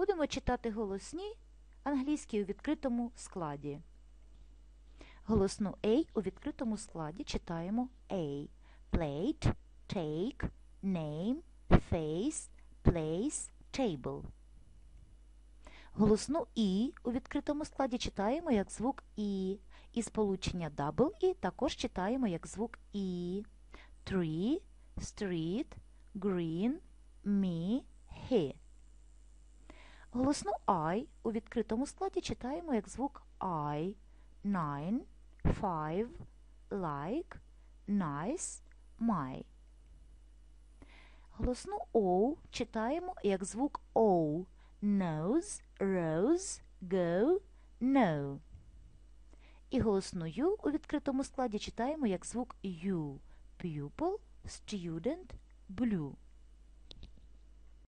Будемо читати голосні англійські у відкритому складі. Голосну A у відкритому складі читаємо A. Plate, take, name, face, place, table. Голосну І у відкритому складі читаємо як звук І. І сполучення double І також читаємо як звук І. Tree, street, green, me, he. Голосну I у відкритому складі читаємо як звук I. Nine, five, like, nice, my. Голосну O читаємо як звук O. Nose, rose, go, no. І голосну U у відкритому складі читаємо як звук U. Pupil, student, blue.